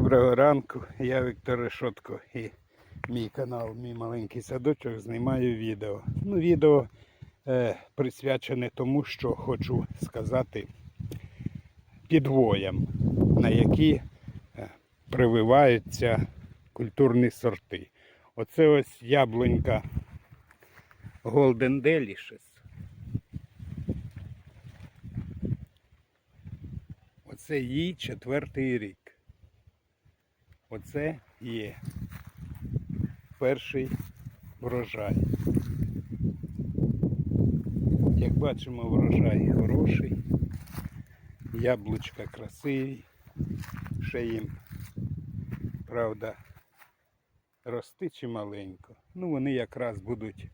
Доброго ранку, я Віктор Решотко і мій канал, мій маленький садочок, знімаю відео. Ну, відео е, присвячене тому, що хочу сказати підвоям, на які е, прививаються культурні сорти. Оце ось яблунька Golden Delicious. Оце їй четвертий рік. Оце є перший врожай. Як бачимо, врожай хороший, яблучка красиві, ще їм, правда, рости чи маленько. Ну, вони якраз будуть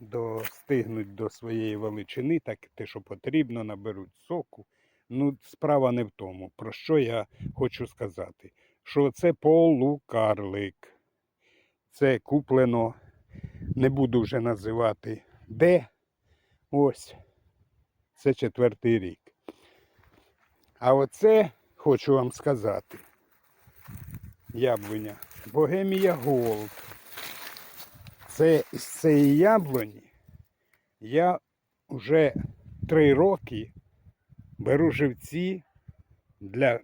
достигнуть до своєї величини, так те, що потрібно, наберуть соку. Ну, справа не в тому. Про що я хочу сказати? Що це полукарлик. Це куплено, не буду вже називати де. Ось. Це четвертий рік. А оце хочу вам сказати. Яблуня. Богемія Голд. Це з цієї яблуні я вже три роки беру живці для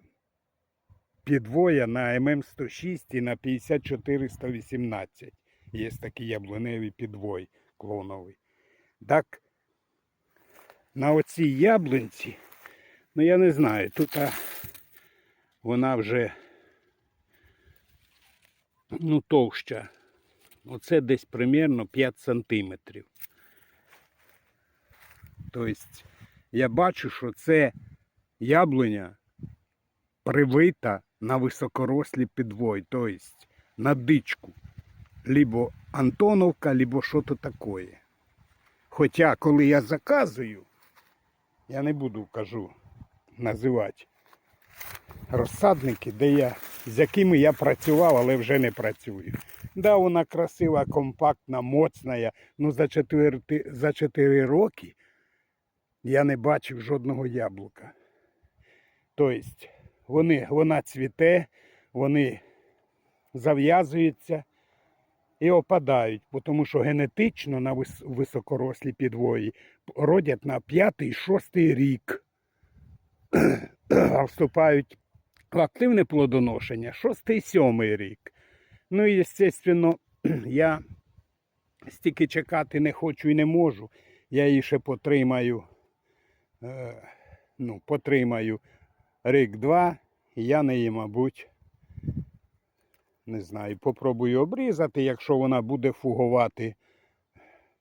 підвоя на ММ106 і на 54118. Є такий яблуневий підвой клоновий. Так, на оцій яблунці, ну я не знаю, тут а, вона вже ну, товща. Оце десь примерно 5 сантиметрів. Тобто я бачу, що це яблуня привита на високорослі підвой, тобто на дичку. Либо Антоновка, либо що то таке. Хоча, коли я заказую, я не буду кажу називати розсадники, де я, з якими я працював, але вже не працюю. Да, вона красива, компактна, моцна. Ну за 4, за 4 роки я не бачив жодного яблука. Тобто вони, вона цвіте, вони зав'язуються і опадають, тому що генетично на вис- високорослі підвої родять на 5-6 рік, а вступають в активне плодоношення 6-7 рік. Ну і, звісно, я стільки чекати не хочу і не можу. Я її ще потримаю, ну, потримаю рік-два, і я неї, мабуть, не знаю, попробую обрізати. Якщо вона буде фугувати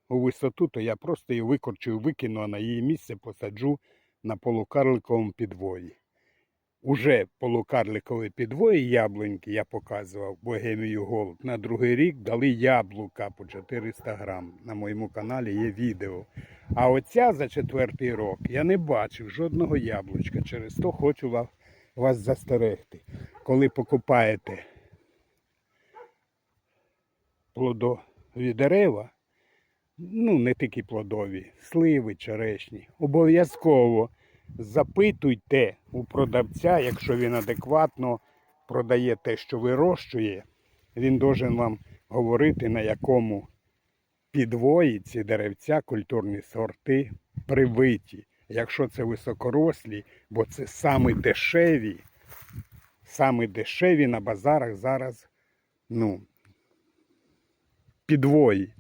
у висоту, то я просто її викорчую, викину, а на її місце посаджу на полукарликовому підвої. Уже полукарликові підвої яблуньки я показував Богемію Голд. На другий рік дали яблука по 400 грам. На моєму каналі є відео. А оця за четвертий рок я не бачив жодного яблучка. Через то хочу ва- вас застерегти. Коли покупаєте плодові дерева, ну не тільки плодові, сливи, черешні, обов'язково запитуйте у продавця, якщо він адекватно продає те, що вирощує, він должен вам говорити, на якому підвої ці деревця, культурні сорти привиті. Якщо це високорослі, бо це саме дешеві, саме дешеві на базарах зараз ну, підвої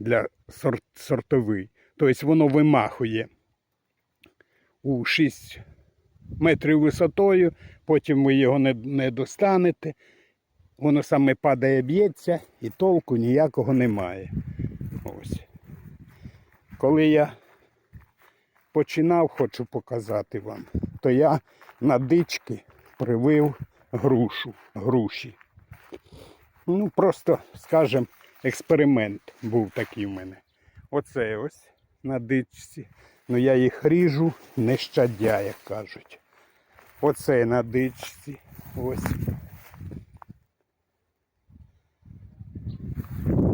для сорт, сортовий. Тобто воно вимахує у 6 метрів висотою, потім ви його не, не достанете. Воно саме падає, б'ється і толку ніякого немає. Ось. Коли я починав, хочу показати вам, то я на дички привив грушу, груші. Ну, просто, скажем, експеримент був такий в мене. Оце ось на дичці. Ну я їх ріжу не щадя, як кажуть. Оце на дичці. Ось.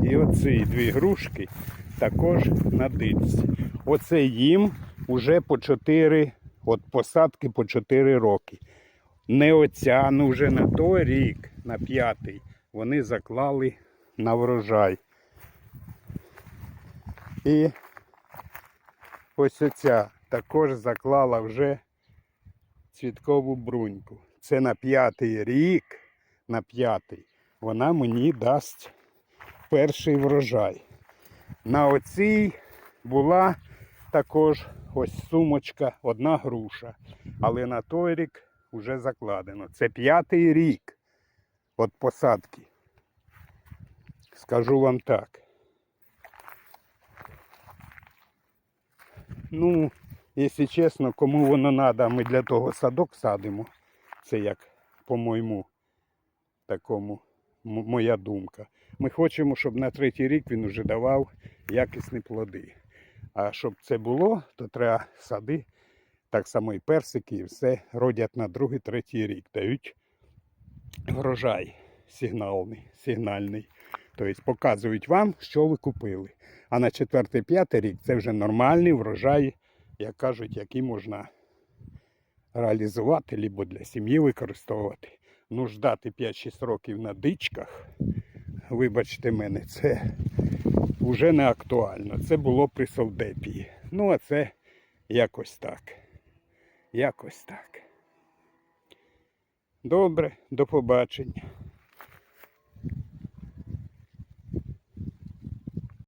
І оці дві грушки також на дичці. Оце їм уже по 4 От посадки по 4 роки. Не оця, ну вже на той рік, на п'ятий, вони заклали на врожай. І ось оця також заклала вже цвіткову бруньку. Це на п'ятий рік, на п'ятий, вона мені дасть перший врожай. На оцій була також ось сумочка, одна груша. Але на той рік вже закладено. Це п'ятий рік від посадки. Скажу вам так. Ну, якщо чесно, кому воно треба, ми для того садок садимо. Це як, по-моєму, такому моя думка. Ми хочемо, щоб на третій рік він вже давав якісні плоди. А щоб це було, то треба сади, так само і персики, і все родять на другий, третій рік. Дають врожай сигнальний, сигнальний. Тобто показують вам, що ви купили. А на четвертий, п'ятий рік це вже нормальний врожай, як кажуть, який можна реалізувати, або для сім'ї використовувати. Ну, ждати 5-6 років на дичках, вибачте мене, це вже не актуально. Це було при совдепії. Ну, а це якось так. Якось так. Добре, до побачення.